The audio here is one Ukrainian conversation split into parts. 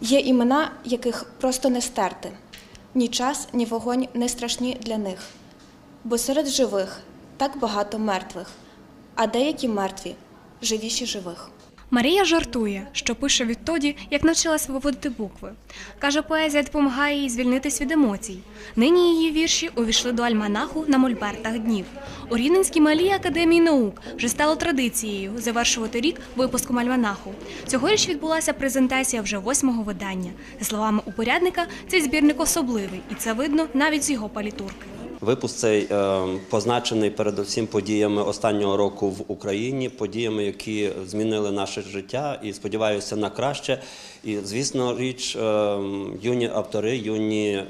Є імена, яких просто не стерти. Ні час, ні вогонь не страшні для них. Бо серед живих так багато мертвих, а деякі мертві живіші живих. Марія жартує, що пише відтоді, як навчилась виводити букви. Каже, поезія допомагає їй звільнитись від емоцій. Нині її вірші увійшли до альманаху на мольбертах днів. У Рівненській малій академії наук вже стало традицією завершувати рік випуском альманаху. Цьогоріч відбулася презентація вже восьмого видання. За словами упорядника, цей збірник особливий, і це видно навіть з його палітурки. Випуск цей е, позначений передусім подіями останнього року в Україні, подіями, які змінили наше життя, і сподіваюся на краще. І звісно, річ, е, юні автори, юні е,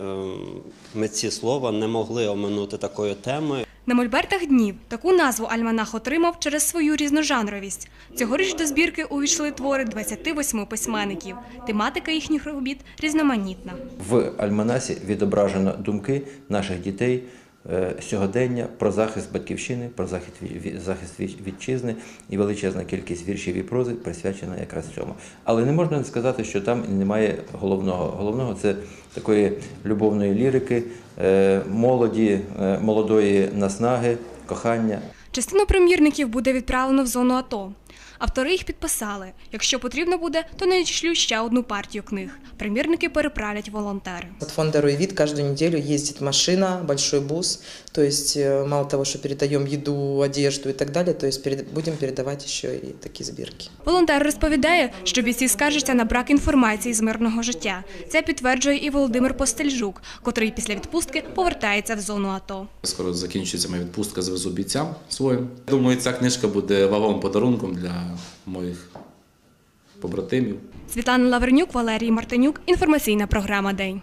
митці слова не могли оминути такої теми. На мольбертах днів таку назву альманах отримав через свою різножанровість. Цьогоріч до збірки увійшли твори 28 письменників. Тематика їхніх робіт різноманітна. В Альманасі відображено думки наших дітей сьогодення про захист батьківщини, про захист захист вітчизни і величезна кількість віршів і прози присвячена якраз цьому. Але не можна сказати, що там немає головного. Головного це такої любовної лірики, е, молоді, е, молодої наснаги, кохання. Частину примірників буде відправлено в зону АТО. Автори їх підписали. Якщо потрібно буде, то надішлють ще одну партію книг. Примірники переправлять волонтери. От фонда «Рой вид» каждую неделю ездит машина, большой бус. То есть э, мало того, что передаем еду, одежду и так далее, то есть перед- будем передавать еще и такие сбирки. Волонтер розповідає, що бійці скаржаться на брак інформації з мирного життя. Це підтверджує і Володимир Постельжук, котрий після відпустки повертається в зону АТО. Скоро закінчується моя відпустка, звезу бійцям своїм. Думаю, ця книжка буде вагомим подарунком для моїх побратимів. Світлана Лавренюк, Валерій Мартинюк. Інформаційна програма День.